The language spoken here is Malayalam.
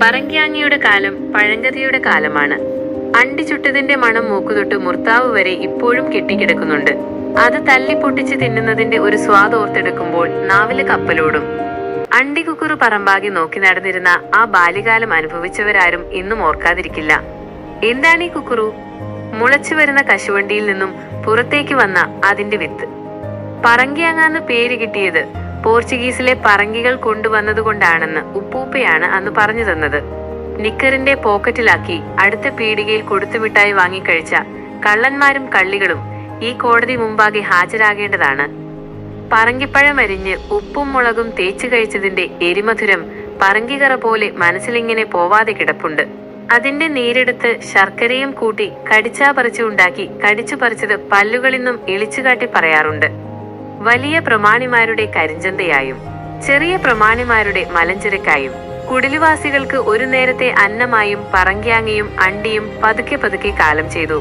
പറങ്കിയാങ്ങിയുടെ കാലം പഴങ്കഥയുടെ കാലമാണ്. അണ്ടി ചുട്ടതിന്റെ മണം മൂക്കുതൊട്ട് മുർത്താവ് വരെ ഇപ്പോഴും കെട്ടിക്കിടക്കുന്നുണ്ട്. അത് തല്ലി പൊട്ടിച്ച് തിന്നുന്നതിന്റെ ഒരു സ്വാദ് ഓർത്തെടുക്കുമ്പോൾ നാവിൽ കപ്പലോടും. അണ്ടികുക്കുറു പറമ്പാകി നോക്കി നടന്നിരുന്ന ആ ബാല്യകാലം അനുഭവിച്ചവരാരും ഇന്നും ഓർക്കാതിരിക്കില്ല. എന്താണ് ഈ കുക്കുറു? മുളച്ചു വരുന്ന കശുവണ്ടിയിൽ നിന്നും പുറത്തേക്ക് വന്ന അതിന്റെ വിത്ത്. പറങ്കിയങ്ങാന്ന് പേര് കിട്ടിയത് പോർച്ചുഗീസിലെ പറങ്കികൾ കൊണ്ടുവന്നതുകൊണ്ടാണെന്ന് ഉപ്പൂപ്പയാണ് അന്ന് പറഞ്ഞു തന്നത്. നിക്കറിന്റെ പോക്കറ്റിലാക്കി അടുത്ത പീടികയിൽ കൊടുത്തുമിട്ടായി വാങ്ങിക്കഴിച്ച കള്ളന്മാരും കള്ളികളും ഈ കോടതി മുമ്പാകെ ഹാജരാകേണ്ടതാണ്. പറങ്കിപ്പഴം അരിഞ്ഞ് ഉപ്പും മുളകും തേച്ചു കഴിച്ചതിന്റെ എരിമധുരം പറങ്കികറ പോലെ മനസ്സിലിങ്ങനെ പോവാതെ കിടപ്പുണ്ട്. അതിന്റെ നീരെടുത്ത് ശർക്കരയും കൂട്ടി കടിച്ചാ പറിച്ചു ഉണ്ടാക്കി കടിച്ചു പറിച്ചത് പല്ലുകളിൽ ഇളിച്ചുകാട്ടി പറയാറുണ്ട്. വലിയ പ്രമാണിമാരുടെ കരിഞ്ചന്തയായും ചെറിയ പ്രമാണിമാരുടെ മലഞ്ചിരക്കായും കുടിലുവാസികൾക്ക് ഒരു നേരത്തെ അന്നമായും പറങ്ക്യാങ്ങയും അണ്ടിയും പതുക്കെ പതുക്കെ കാലം ചെയ്തു.